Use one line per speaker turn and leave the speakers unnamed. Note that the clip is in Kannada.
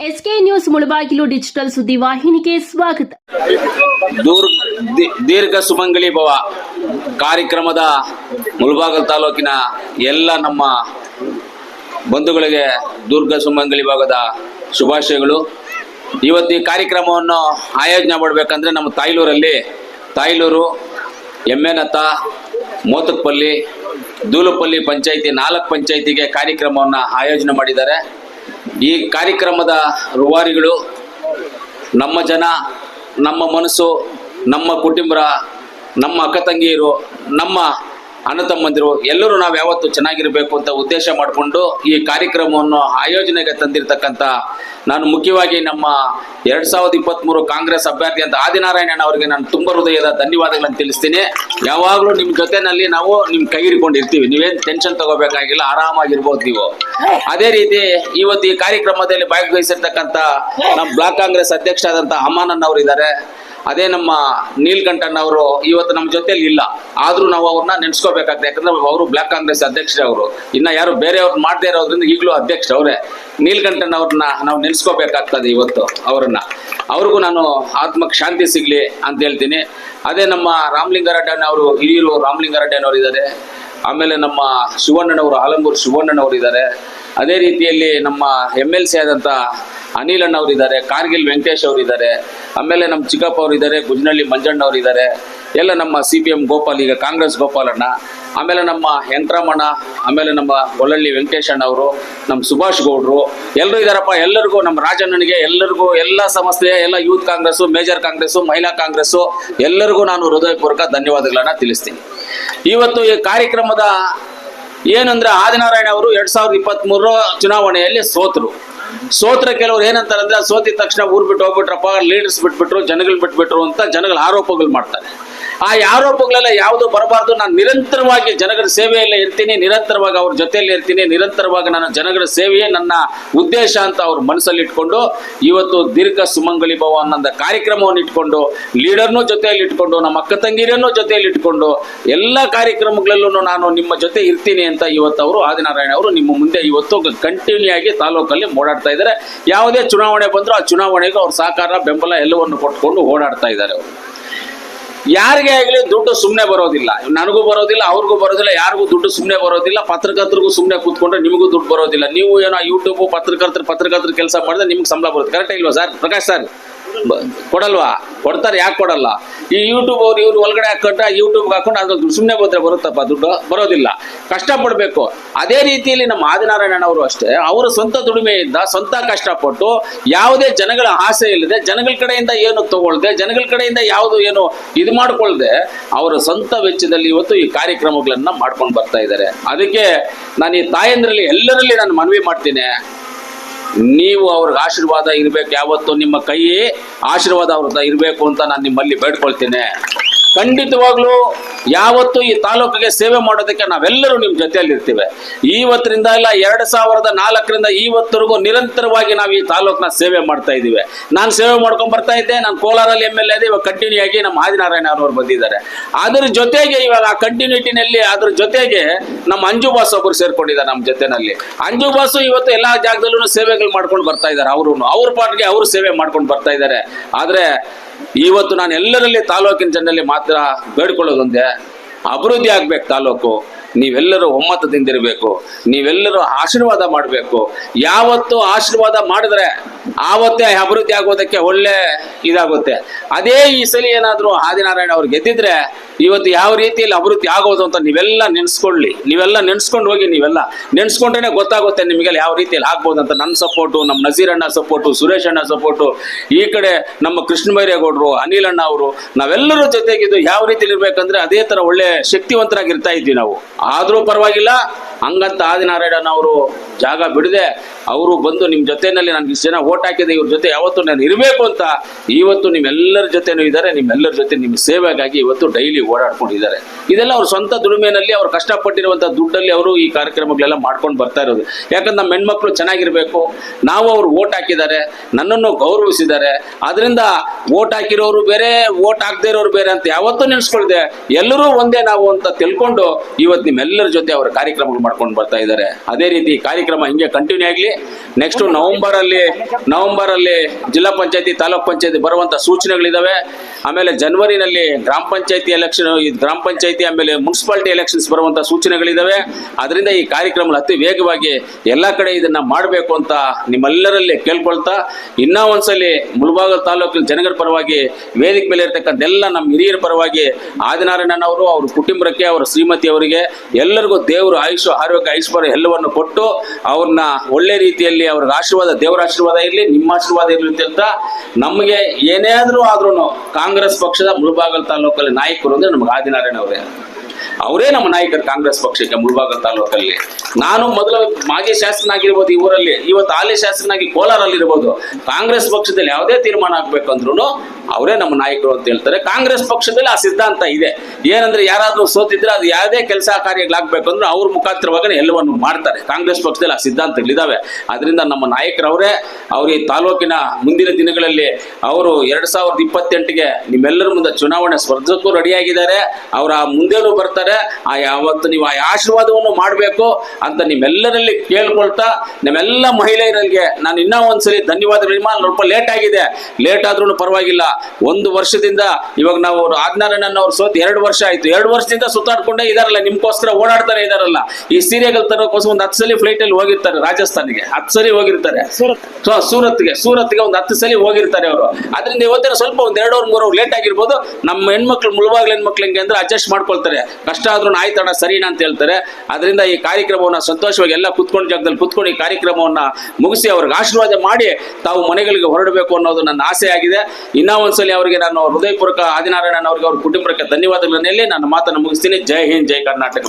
ಎಸ್ಕೆ ನ್ಯೂಸ್ ಮುಳಬಾಗಿಲು ಡಿಜಿಟಲ್ ಸುದ್ದಿವಾಹಿನಿಗೆ ಸ್ವಾಗತ.
ದೂರ್ ದಿ- ದೀರ್ಘ ಸುಮಂಗಳಿ ಭವ ಕಾರ್ಯಕ್ರಮದ ಮುಳಬಾಗಲ್ ತಾಲೂಕಿನ ಎಲ್ಲ ನಮ್ಮ ಬಂಧುಗಳಿಗೆ ದುರ್ಗ ಸುಮಂಗಲಿ ಭಾಗದ ಶುಭಾಶಯಗಳು. ಇವತ್ತು ಈ ಕಾರ್ಯಕ್ರಮವನ್ನು ಆಯೋಜನೆ ಮಾಡಬೇಕಂದ್ರೆ ನಮ್ಮ ತಾಯ್ಲೂರಲ್ಲಿ ತಾಯ್ಲೂರು ಎಮ್ಮೆನತ್ತ ಮೋತಕ್ಪಲ್ಲಿ ದೂಲಪಲ್ಲಿ ಪಂಚಾಯಿತಿ ನಾಲ್ಕು ಪಂಚಾಯಿತಿಗೆ ಕಾರ್ಯಕ್ರಮವನ್ನು ಆಯೋಜನೆ ಮಾಡಿದ್ದಾರೆ. ಈ ಕಾರ್ಯಕ್ರಮದ ರೂವಾರಿಗಳು ನಮ್ಮ ಜನ ನಮ್ಮ ಮನಸ್ಸು ನಮ್ಮ ಕುಟುಂಬ ನಮ್ಮ ಅಕ್ಕ ತಂಗಿಯರು ನಮ್ಮ ಅಣ್ಣ ತಮ್ಮಂದಿರು, ಎಲ್ಲರೂ ನಾವು ಯಾವತ್ತು ಚೆನ್ನಾಗಿರಬೇಕು ಅಂತ ಉದ್ದೇಶ ಮಾಡಿಕೊಂಡು ಈ ಕಾರ್ಯಕ್ರಮವನ್ನು ಆಯೋಜನೆಗೆ ತಂದಿರತಕ್ಕಂಥ ನಾನು ಮುಖ್ಯವಾಗಿ ನಮ್ಮ ಎರಡ್ ಸಾವಿರದ ಇಪ್ಪತ್ತ್ಮೂರು ಕಾಂಗ್ರೆಸ್ ಅಭ್ಯರ್ಥಿ ಅಂತ ಆದಿನಾರಾಯಣ ಅವರಿಗೆ ನಾನು ತುಂಬ ಹೃದಯದ ಧನ್ಯವಾದಗಳನ್ನು ತಿಳಿಸ್ತೀನಿ. ಯಾವಾಗಲೂ ನಿಮ್ಮ ಜೊತೆನಲ್ಲಿ ನಾವು ನಿಮ್ಮ ಕೈ ಹಿಡ್ಕೊಂಡಿರ್ತೀವಿ. ನೀವೇನು ಟೆನ್ಷನ್ ತಗೋಬೇಕಾಗಿಲ್ಲ, ಆರಾಮಾಗಿರ್ಬೋದು ನೀವು. ಅದೇ ರೀತಿ ಇವತ್ತು ಈ ಕಾರ್ಯಕ್ರಮದಲ್ಲಿ ಭಾಗವಹಿಸಿರ್ತಕ್ಕಂಥ ನಮ್ಮ ಬ್ಲಾಕ್ ಕಾಂಗ್ರೆಸ್ ಅಧ್ಯಕ್ಷ ಆದಂಥ ಅಮ್ಮಾನನ್ ಅವರು ಇದ್ದಾರೆ. ಅದೇ ನಮ್ಮ ನೀಲ್ಕಂಠನ್ ಅವರು ಇವತ್ತು ನಮ್ಮ ಜೊತೆಲಿ ಇಲ್ಲ. ಆದ್ರೂ ನಾವು ಅವ್ರನ್ನ ನೆನ್ಸ್ಕೋಬೇಕಾಗ್ತದೆ ಯಾಕಂದ್ರೆ ಅವರು ಬ್ಲಾಕ್ ಕಾಂಗ್ರೆಸ್ ಅಧ್ಯಕ್ಷರೇ ಅವರು. ಇನ್ನ ಯಾರು ಬೇರೆಯವ್ರು ಮಾಡದೇ ಇರೋದ್ರಿಂದ ಈಗಲೂ ಅಧ್ಯಕ್ಷ ಅವರೇ. ನೀಲ್ಕಂಠನ್ ಅವ್ರನ್ನ ನಾವು ನಿಲ್ಸ್ಕೋಬೇಕಾಗ್ತದೆ ಇವತ್ತು ಅವರನ್ನ. ಅವ್ರಿಗೂ ನಾನು ಆತ್ಮಕ್ ಶಾಂತಿ ಸಿಗ್ಲಿ ಅಂತ ಹೇಳ್ತೀನಿ. ಅದೇ ನಮ್ಮ ರಾಮಲಿಂಗಾರೆಡ್ಡಿ ಅವರು, ಹಿರಿಯರು ರಾಮಲಿಂಗಾರೆಡ್ಡಿ ಅವರು ಇದ್ದಾರೆ. ಆಮೇಲೆ ನಮ್ಮ ಶಿವಣ್ಣನವರು, ಆಲಂಗೂರು ಶಿವಣ್ಣನವರು ಇದ್ದಾರೆ. ಅದೇ ರೀತಿಯಲ್ಲಿ ನಮ್ಮ ಎಂ ಎಲ್ ಸಿ ಆದಂಥ ಅನಿಲ್ ಅಣ್ಣ ಕಾರ್ಗಿಲ್ ವೆಂಕಟೇಶ್ ಅವರು ಇದ್ದಾರೆ. ಆಮೇಲೆ ನಮ್ಮ ಚಿಕ್ಕಪ್ಪ ಅವರು ಇದ್ದಾರೆ, ಗುಜ್ನಳ್ಳಿ ಮಂಜಣ್ಣ ಅವರು ಇದ್ದಾರೆ. ಎಲ್ಲ ನಮ್ಮ ಸಿ ಪಿ ಎಂ ಗೋಪಾಲ್, ಈಗ ಕಾಂಗ್ರೆಸ್ ಗೋಪಾಲಣ್ಣ, ಆಮೇಲೆ ನಮ್ಮ ಯಂತ್ರಮಣ್ಣ ಆಮೇಲೆ ನಮ್ಮ ಗೊಲ್ಲಳ್ಳಿ ವೆಂಕಟೇಶ್ ಅಣ್ಣ ಅವರು, ನಮ್ಮ ಸುಭಾಷ್ ಗೌಡ್ರು ಎಲ್ಲರೂ ಇದ್ದಾರಪ್ಪ ಎಲ್ಲರಿಗೂ, ನಮ್ಮ ರಾಜಣ್ಣನಿಗೆ ಎಲ್ಲರಿಗೂ ಎಲ್ಲ ಸಮಸ್ಯೆ, ಎಲ್ಲ ಯೂತ್ ಕಾಂಗ್ರೆಸ್ಸು, ಮೇಜರ್ ಕಾಂಗ್ರೆಸ್ಸು, ಮಹಿಳಾ ಕಾಂಗ್ರೆಸ್ಸು, ಎಲ್ಲರಿಗೂ ನಾನು ಹೃದಯಪೂರ್ವಕ ಧನ್ಯವಾದಗಳನ್ನು ತಿಳಿಸ್ತೀನಿ. ಇವತ್ತು ಈ ಕಾರ್ಯಕ್ರಮದ ಏನಂದ್ರೆ ಆದಿನಾರಾಯಣ ಅವರು ಎರಡ್ ಸಾವಿರದ ಇಪ್ಪತ್ತ್ ಚುನಾವಣೆಯಲ್ಲಿ ಸೋತರು. ಸೋತ್ರ ಕೆಲವರು ಏನಂತಾರೆ ಅಂದ್ರೆ ಸೋತಿದ ತಕ್ಷಣ ಊರ್ ಬಿಟ್ಟು ಹೋಗ್ಬಿಟ್ರಪ್ಪ ಲೀಡರ್ಸ್ ಬಿಟ್ಬಿಟ್ರು, ಜನಗಳು ಬಿಟ್ಬಿಟ್ರು ಅಂತ ಜನಗಳ ಆರೋಪಗಳು ಮಾಡ್ತಾರೆ. ಆ ಆರೋಪಗಳೆಲ್ಲ ಯಾವುದು ಬರಬಾರ್ದು. ನಾನು ನಿರಂತರವಾಗಿ ಜನಗಳ ಸೇವೆಯಲ್ಲಿ ಇರ್ತೀನಿ. ನಿರಂತರವಾಗಿ ಅವ್ರ ಜೊತೆಯಲ್ಲಿ ಇರ್ತೀನಿ. ನಿರಂತರವಾಗಿ ನಾನು ಜನಗಳ ಸೇವೆಯೇ ನನ್ನ ಉದ್ದೇಶ ಅಂತ ಅವ್ರ ಮನಸ್ಸಲ್ಲಿ ಇಟ್ಕೊಂಡು ಇವತ್ತು ದೀರ್ಘ ಸುಮಂಗಲಿ ಭವ ಅನ್ನೋ ಕಾರ್ಯಕ್ರಮವನ್ನು ಇಟ್ಕೊಂಡು, ಲೀಡರ್ನೂ ಜೊತೆಯಲ್ಲಿ ಇಟ್ಕೊಂಡು, ನಮ್ಮ ಅಕ್ಕ ತಂಗಿರನ್ನು ಜೊತೆಯಲ್ಲಿ ಇಟ್ಕೊಂಡು ಎಲ್ಲ ಕಾರ್ಯಕ್ರಮಗಳಲ್ಲೂ ನಾನು ನಿಮ್ಮ ಜೊತೆ ಇರ್ತೀನಿ ಅಂತ ಇವತ್ತು ಅವರು ಆದಿನಾರಾಯಣ ಅವರು ನಿಮ್ಮ ಮುಂದೆ ಇವತ್ತು ಕಂಟಿನ್ಯೂ ಆಗಿ ತಾಲೂಕಲ್ಲಿ ಓಡಾಡ್ತಾ ಇದ್ದಾರೆ. ಯಾವುದೇ ಚುನಾವಣೆ ಬಂದರೂ ಆ ಚುನಾವಣೆಗೆ ಅವ್ರ ಸಹಕಾರ, ಬೆಂಬಲ ಎಲ್ಲವನ್ನು ಕೊಟ್ಟುಕೊಂಡು ಓಡಾಡ್ತಾ ಇದ್ದಾರೆ ಅವರು. ಯಾರಿಗೆ ಆಗಲಿ ದುಡ್ಡು ಸುಮ್ಮನೆ ಬರೋದಿಲ್ಲ. ನನಗೂ ಬರೋದಿಲ್ಲ, ಅವ್ರಿಗೂ ಬರೋದಿಲ್ಲ, ಯಾರಿಗೂ ದುಡ್ಡು ಸುಮ್ಮನೆ ಬರೋದಿಲ್ಲ, ಪತ್ರಕರ್ತರಿಗೂ ಸುಮ್ಮನೆ ಕೂತ್ಕೊಂಡ್ರೆ ನಿಮಗೂ ದುಡ್ಡು ಬರೋದಿಲ್ಲ. ನೀವು ಏನೋ ಯೂಟ್ಯೂಬ್ ಪತ್ರಕರ್ತರು ಪತ್ರಕರ್ತರು ಕೆಲಸ ಮಾಡಿದ್ರೆ ನಿಮ್ಗೆ ಸಂಬಳ ಬರುತ್ತೆ. ಕರೆಕ್ಟ್ ಇಲ್ವಾ ಸರ್? ಪ್ರಕಾಶ್ ಸರ್ ಕೊಡಲ್ವಾ? ಕೊಡ್ತಾರೆ, ಯಾಕೆ ಕೊಡಲ್ಲ? ಈ ಯೂಟ್ಯೂಬ್ ಅವ್ರು ಇವ್ರು ಒಳಗಡೆ ಹಾಕೊಂಡ್ರೆ ಯೂಟ್ಯೂಬ್ಗೆ ಹಾಕೊಂಡು ಅದ್ರ ಸುಮ್ಮನೆ ಬಂದ್ರೆ ಬರುತ್ತಪ್ಪ. ದುಡ್ಡು ಬರೋದಿಲ್ಲ. ಕಷ್ಟಪಡಬೇಕು. ಅದೇ ರೀತಿಯಲ್ಲಿ ನಮ್ಮ ಆದಿನಾರಾಯಣ ಅವರು ಅಷ್ಟೇ, ಅವರ ಸ್ವಂತ ದುಡಿಮೆಯಿಂದ ಸ್ವಂತ ಕಷ್ಟಪಟ್ಟು ಯಾವುದೇ ಜನಗಳ ಆಸೆ ಇಲ್ಲದೆ, ಜನಗಳ ಕಡೆಯಿಂದ ಏನು ತಗೊಳ್ದೆ, ಜನಗಳ ಕಡೆಯಿಂದ ಯಾವುದು ಏನು ಇದು ಮಾಡ್ಕೊಳ್ದೆ, ಅವರ ಸ್ವಂತ ವೆಚ್ಚದಲ್ಲಿ ಇವತ್ತು ಈ ಕಾರ್ಯಕ್ರಮಗಳನ್ನ ಮಾಡ್ಕೊಂಡು ಬರ್ತಾ ಇದ್ದಾರೆ. ಅದಕ್ಕೆ ನಾನು ಈ ತಾಯಂದ್ರಲ್ಲಿ ಎಲ್ಲರಲ್ಲಿ ನಾನು ಮನವಿ ಮಾಡ್ತೀನಿ. ನೀವು ಅವ್ರಿಗೆ ಆಶೀರ್ವಾದ ಇರಬೇಕು. ಯಾವತ್ತು ನಿಮ್ಮ ಕೈ ಆಶೀರ್ವಾದ ಅವ್ರ ಹತ್ರ ಇರಬೇಕು ಅಂತ ನಾನು ನಿಮ್ಮಲ್ಲಿ ಬೇಡ್ಕೊಳ್ತೇನೆ. ಖಂಡಿತವಾಗ್ಲೂ ಯಾವತ್ತು ಈ ತಾಲೂಕಿಗೆ ಸೇವೆ ಮಾಡೋದಕ್ಕೆ ನಾವೆಲ್ಲರೂ ನಿಮ್ಮ ಜೊತೆಯಲ್ಲಿ ಇರ್ತೀವಿ ಇವತ್ತರಿಂದ ಇಲ್ಲ, ಎರಡು ಸಾವಿರದ ನಾಲ್ಕರಿಂದ ಇವತ್ತರೆಗೂ ನಿರಂತರವಾಗಿ ನಾವು ಈ ತಾಲೂಕಿನ ಸೇವೆ ಮಾಡ್ತಾ ಇದ್ದೀವಿ. ನಾನು ಸೇವೆ ಮಾಡ್ಕೊಂಡ್ ಬರ್ತಾ ಇದ್ದೆ, ನಾನು ಕೋಲಾರಲ್ಲಿ ಎಂ ಎಲ್ ಎ ಇವಾಗ ಕಂಟಿನ್ಯೂ ಆಗಿ ನಮ್ಮ ಆದಿನಾರಾಯಣ ಅವರು ಬಂದಿದ್ದಾರೆ. ಅದ್ರ ಜೊತೆಗೆ ಇವಾಗ ಆ ಕಂಟಿನ್ಯೂಟಿನಲ್ಲಿ ಅದ್ರ ಜೊತೆಗೆ ನಮ್ಮ ಅಂಜು ಬಾಸ್ ಒಬ್ಬರು ಸೇರ್ಕೊಂಡಿದ್ದಾರೆ ನಮ್ಮ ಜೊತೆನಲ್ಲಿ. ಅಂಜು ಬಾಸು ಇವತ್ತು ಎಲ್ಲಾ ಜಾಗದಲ್ಲೂ ಸೇವೆಗಳು ಮಾಡ್ಕೊಂಡು ಬರ್ತಾ ಇದ್ದಾರೆ ಅವರು ಅವ್ರ ಪಾಟ್ಗೆ ಅವರು ಸೇವೆ ಮಾಡ್ಕೊಂಡು ಬರ್ತಾ ಇದ್ದಾರೆ. ಆದ್ರೆ, ಇವತ್ತು ನಾನು ಎಲ್ಲರಲ್ಲಿ ತಾಲೂಕಿನ ಜನರಲ್ಲಿ ಮಾತ್ರ ಬೇಡ್ಕೊಳ್ಳೋದೊಂದೇ ಅಭಿವೃದ್ಧಿ ಆಗ್ಬೇಕು ತಾಲೂಕು. ನೀವೆಲ್ಲರೂ ಒಮ್ಮತದಿಂದಿರಬೇಕು. ನೀವೆಲ್ಲರೂ ಆಶೀರ್ವಾದ ಮಾಡಬೇಕು. ಯಾವತ್ತು ಆಶೀರ್ವಾದ ಮಾಡಿದ್ರೆ ಆವತ್ತೇ ಅಭಿವೃದ್ಧಿ ಆಗೋದಕ್ಕೆ ಒಳ್ಳೆ ಇದಾಗುತ್ತೆ. ಅದೇ ಈ ಸಲ ಏನಾದರೂ ಆದಿನಾರಾಯಣ ಅವ್ರು ಗೆದ್ದಿದ್ರೆ ಇವತ್ತು ಯಾವ ರೀತಿಯಲ್ಲಿ ಅಭಿವೃದ್ಧಿ ಆಗೋದು ಅಂತ ನೀವೆಲ್ಲ ನೆನೆಸ್ಕೊಳ್ಳಿ. ನೀವೆಲ್ಲ ನೆನೆಸ್ಕೊಂಡು ಹೋಗಿ ನೀವೆಲ್ಲ ನೆನೆಸ್ಕೊಂಡ್ರೆ ಗೊತ್ತಾಗುತ್ತೆ ನಿಮಗೆಲ್ಲ ಯಾವ ರೀತಿಯಲ್ಲಿ ಆಗ್ಬೋದು ಅಂತ. ನನ್ನ ಸಪೋರ್ಟು ನಮ್ಮ ನಜೀರ್ ಅಣ್ಣ ಸಪೋರ್ಟು ಸುರೇಶ್ ಅಣ್ಣ ಸಪೋರ್ಟು ಈ ಕಡೆ ನಮ್ಮ ಕೃಷ್ಣ ಬೈರೇಗೌಡರು ಅನಿಲ್ ಅಣ್ಣ ಅವರು, ನಾವೆಲ್ಲರೂ ಜೊತೆಗಿದ್ದು ಯಾವ ರೀತಿಯಲ್ಲಿ ಇರ್ಬೇಕಂದ್ರೆ ಅದೇ ತರ ಒಳ್ಳೆ ಶಕ್ತಿವಂತರಾಗಿರ್ತಾ ಇದ್ವಿ ನಾವು. ಆದ್ರೂ ಪರವಾಗಿಲ್ಲ. ಹಂಗಂತ ಆದಿನಾರಾಯಣ ಅವರು ಜಾಗ ಬಿಡದೆ ಅವರು ಬಂದು ನಿಮ್ಮ ಜೊತೆನಲ್ಲಿ ನನಗೆ ಇಷ್ಟು ಜನ ಓಟ್ ಹಾಕಿದೆ ಇವ್ರ ಜೊತೆ ಯಾವತ್ತು ನಾನು ಇರಬೇಕು ಅಂತ ಇವತ್ತು ನಿಮ್ಮೆಲ್ಲರ ಜೊತೆನೂ ಇದ್ದಾರೆ, ನಿಮ್ಮೆಲ್ಲರ ಜೊತೆ ನಿಮ್ಮ ಸೇವೆಗಾಗಿ ಇವತ್ತು ಡೈಲಿ ಓಡಾಡ್ಕೊಂಡಿದ್ದಾರೆ. ಇದೆಲ್ಲ ಅವ್ರ ಸ್ವಂತ ದುಡಿಮೆನಲ್ಲಿ ಅವ್ರು ಕಷ್ಟಪಟ್ಟಿರುವಂಥ ದುಡ್ಡಲ್ಲಿ ಅವರು ಈ ಕಾರ್ಯಕ್ರಮಗಳೆಲ್ಲ ಮಾಡ್ಕೊಂಡು ಬರ್ತಾ ಇರೋದು. ಯಾಕಂದ್ರೆ ನಮ್ಮ ಹೆಣ್ಮಕ್ಳು ಚೆನ್ನಾಗಿರಬೇಕು, ನಾವು ಅವ್ರು ಓಟ್ ಹಾಕಿದ್ದಾರೆ, ನನ್ನನ್ನು ಗೌರವಿಸಿದ್ದಾರೆ ಅದರಿಂದ ಓಟ್ ಹಾಕಿರೋರು ಬೇರೆ ಓಟ್ ಹಾಕದೇ ಇರೋರು ಬೇರೆ ಅಂತ ಯಾವತ್ತೂ ನೆನೆಸ್ಕೊಳ್ದೆ, ಎಲ್ಲರೂ ಒಂದೇ ನಾವು ಅಂತ ತಿಳ್ಕೊಂಡು ಇವತ್ತು ನಿಮ್ಮೆಲ್ಲರ ಜೊತೆ ಅವರ ಕಾರ್ಯಕ್ರಮಗಳು ಮಾಡ್ಕೊಂಡು ಬರ್ತಾ ಇದ್ದಾರೆ. ಅದೇ ರೀತಿ ಕಾರ್ಯಕ್ರಮ ಹಿಂಗೆ ಕಂಟಿನ್ಯೂ ಆಗಲಿ ನೆಕ್ಸ್ಟ್ ನವೆಂಬರ್ ಅಲ್ಲಿ ನವೆಂಬರ್ ಅಲ್ಲಿ ಜಿಲ್ಲಾ ಪಂಚಾಯತಿ, ತಾಲೂಕ್ ಪಂಚಾಯತಿ ಬರುವಂತ ಸೂಚನೆಗಳಿದಾವೆ. ಆಮೇಲೆ ಜನವರಿನಲ್ಲಿ ಗ್ರಾಮ ಪಂಚಾಯತಿ ಎಲೆಕ್ಷನ್ ಗ್ರಾಮ ಪಂಚಾಯತಿ ಆಮೇಲೆ ಮುನ್ಸಿಪಾಲಿಟಿ ಎಲೆಕ್ಷನ್ಸ್ ಬರುವಂತ ಸೂಚನೆಗಳಿದಾವೆ. ಅದರಿಂದ ಈ ಕಾರ್ಯಕ್ರಮ ಅತಿ ವೇಗವಾಗಿ ಎಲ್ಲ ಕಡೆ ಇದನ್ನ ಮಾಡಬೇಕು ಅಂತ ನಿಮ್ಮೆಲ್ಲರಲ್ಲಿ ಕೇಳ್ಕೊಳ್ತಾ, ಇನ್ನ ಒಂದ್ಸಲಿ ಮುಳಬಾಗಲ್ ತಾಲೂಕಿನ ಜನಗರ ಪರವಾಗಿ, ವೇದಿಕೆ ಮೇಲೆ ಇರ್ತಕ್ಕಂಥ ಎಲ್ಲ ನಮ್ಮ ಹಿರಿಯರ ಪರವಾಗಿ, ಆದಿನಾರಾಯಣನವರು, ಅವ್ರ ಕುಟುಂಬಕ್ಕೆ, ಅವರ ಶ್ರೀಮತಿ ಅವರಿಗೆ, ಎಲ್ಲರಿಗೂ ದೇವರು ಆಯುಷ್ ಆರೋಗ್ಯ ಐಶ್ವರ್ಯ ಎಲ್ಲವನ್ನು ಕೊಟ್ಟು ಅವ್ರನ್ನ ಒಳ್ಳೆ ರೀತಿಯಲ್ಲಿ ಅವ್ರ ಆಶೀರ್ವಾದ, ದೇವರ ಆಶೀರ್ವಾದ ಇರಲಿ, ನಿಮ್ಮ ಆಶೀರ್ವಾದ ಇರಲಿ ಅಂತ ನಮಗೆ ಏನೇ ಆದ್ರೂ ಆದ್ರೂ ಕಾಂಗ್ರೆಸ್ ಪಕ್ಷದ ಮುಳಬಾಗಲ್ ತಾಲೂಕಲ್ಲಿ ನಾಯಕರು ಅಂದ್ರೆ ನಮ್ಗೆ ಆದಿನಾರಾಯಣ ಅವರೇ. ಅವರೇ ನಮ್ಮ ನಾಯಕರು ಕಾಂಗ್ರೆಸ್ ಪಕ್ಷಕ್ಕೆ ಮುಳಬಾಗಲ್ ತಾಲೂಕಲ್ಲಿ. ನಾನು ಮೊದಲು ಮಾಜಿ ಶಾಸಕನಾಗಿರ್ಬೋದು ಈ ಊರಲ್ಲಿ, ಇವತ್ತು ಹಾಲಿ ಶಾಸಕನಾಗಿ ಕೋಲಾರಲ್ಲಿ ಇರ್ಬೋದು ಕಾಂಗ್ರೆಸ್ ಪಕ್ಷದಲ್ಲಿ ಯಾವುದೇ ತೀರ್ಮಾನ ಆಗ್ಬೇಕಂದ್ರೂ ಅವರೇ ನಮ್ಮ ನಾಯಕರು ಅಂತ ಹೇಳ್ತಾರೆ. ಕಾಂಗ್ರೆಸ್ ಪಕ್ಷದಲ್ಲಿ ಆ ಸಿದ್ಧಾಂತ ಇದೆ. ಏನಂದ್ರೆ ಯಾರಾದ್ರೂ ಸೋತಿದ್ರೆ ಅದು ಯಾವುದೇ ಕೆಲಸ ಕಾರ್ಯಗಳಾಗಬೇಕಂದ್ರೆ ಅವ್ರ ಮುಖಾಂತರವಾಗಿ ಎಲ್ಲವನ್ನು ಮಾಡ್ತಾರೆ. ಕಾಂಗ್ರೆಸ್ ಪಕ್ಷದಲ್ಲಿ ಆ ಸಿದ್ಧಾಂತಗಳಿದ್ದಾವೆ ಅದರಿಂದ ನಮ್ಮ ನಾಯಕರವರೇ, ಅವ್ರ ಈ ತಾಲೂಕಿನ ಮುಂದಿನ ದಿನಗಳಲ್ಲಿ ಅವರು ಎರಡ್ ಸಾವಿರದ ಇಪ್ಪತ್ತೆಂಟಿಗೆ ನಿಮ್ಮೆಲ್ಲರ ಮುಂದೆ ಚುನಾವಣೆ ಸ್ಪರ್ಧಕ್ಕೂ ರೆಡಿಯಾಗಿದ್ದಾರೆ. ಅವರ ಮುಂದೆನೂ ಬರ್ತಾರೆ. ಆ ಯಾವತ್ತು ನೀವು ಆ ಆಶೀರ್ವಾದವನ್ನು ಮಾಡಬೇಕು ಅಂತ ನಿಮ್ಮೆಲ್ಲರಲ್ಲಿ ಕೇಳ್ಕೊಳ್ತಾ, ನಿಮ್ಮೆಲ್ಲ ಮಹಿಳೆಯರಿಗೆ ನಾನು ಇನ್ನೂ ಒಂದ್ಸಲಿ ಧನ್ಯವಾದಗಳು. ಸ್ವಲ್ಪ ಲೇಟ್ ಆಗಿದೆ. ಲೇಟ್ ಆದ್ರೂ ಪರವಾಗಿಲ್ಲ. ಒಂದು ವರ್ಷದಿಂದ ಇವಾಗ ನಾವು ಆಜ್ಞಾನನ್ನ ಅವ್ರು ಸೋತ್ ಎರಡು ವರ್ಷ ಆಯ್ತು. ಎರಡು ವರ್ಷದಿಂದ ಸುತ್ತಾಡ್ಕೊಂಡೇ ಇದಾರಲ್ಲ ನಿಮ್ಗೋಸ್ಕರ ಓಡಾಡ್ತಾರೆ ಇದಾರಲ್ಲ. ಈ ಸೀರೆಗಳು ತರೋಕ್ಕೋಸ್ಕರ ಒಂದು ಹತ್ತು ಸಲ ಫ್ಲೈಟ್ ಅಲ್ಲಿ ಹೋಗಿರ್ತಾರೆ ರಾಜಸ್ಥಾನಿಗೆ. ಹತ್ತು ಸಲ ಹೋಗಿರ್ತಾರೆ. ಸೂರತ್ಗೆ ಸೂರತ್ಗೆ ಒಂದು ಹತ್ತು ಸಲ ಹೋಗಿರ್ತಾರೆ ಅವರು. ಅದರಿಂದ ಇವತ್ತಿನ ಸ್ವಲ್ಪ ಒಂದ್ ಎರಡು ಮೂರು ಲೇಟ್ ಆಗಿರ್ಬೋದು. ನಮ್ಮ ಹೆಣ್ಮಕ್ಳು ಮುಳುವಾಗ್ಲ ಹೆಣ್ಮಕ್ಳು ಹೆಂಗೆ ಅಂದ್ರೆ ಅಡ್ಜಸ್ಟ್ ಮಾಡ್ಕೊಳ್ತಾರೆ. ಕಷ್ಟ ಆದ್ರೂ ಆಯ್ತಣ್ಣ ಸರಿನಾ ಅಂತ ಹೇಳ್ತಾರೆ. ಅದರಿಂದ ಈ ಕಾರ್ಯಕ್ರಮವನ್ನ ಸಂತೋಷವಾಗಿ ಎಲ್ಲ ಕುತ್ಕೊಂಡು ಜಾಗದಲ್ಲಿ ಕುತ್ಕೊಂಡು ಈ ಕಾರ್ಯಕ್ರಮವನ್ನ ಮುಗಿಸಿ ಅವ್ರಿಗೆ ಆಶೀರ್ವಾದ ಮಾಡಿ ತಾವು ಮನೆಗಳಿಗೆ ಹೊರಡಬೇಕು ಅನ್ನೋದು ನನ್ನ ಆಸೆ ಆಗಿದೆ. ಇನ್ನೂ ಒಂದ್ಸಲಿ ಅವರಿಗೆ ನಾನು ಹೃದಯಪೂರ್ವಕ ಆದಿನಾರಾಯಣ ಅವರಿಗೆ ಅವ್ರ ಕುಟುಂಬಕ್ಕೆ ಧನ್ಯವಾದಗಳನ್ನೇ ನಾನು ಮಾತನ್ನು ಮುಗಿಸ್ತೀನಿ. ಜೈ ಹಿಂದ್, ಜೈ ಕರ್ನಾಟಕ.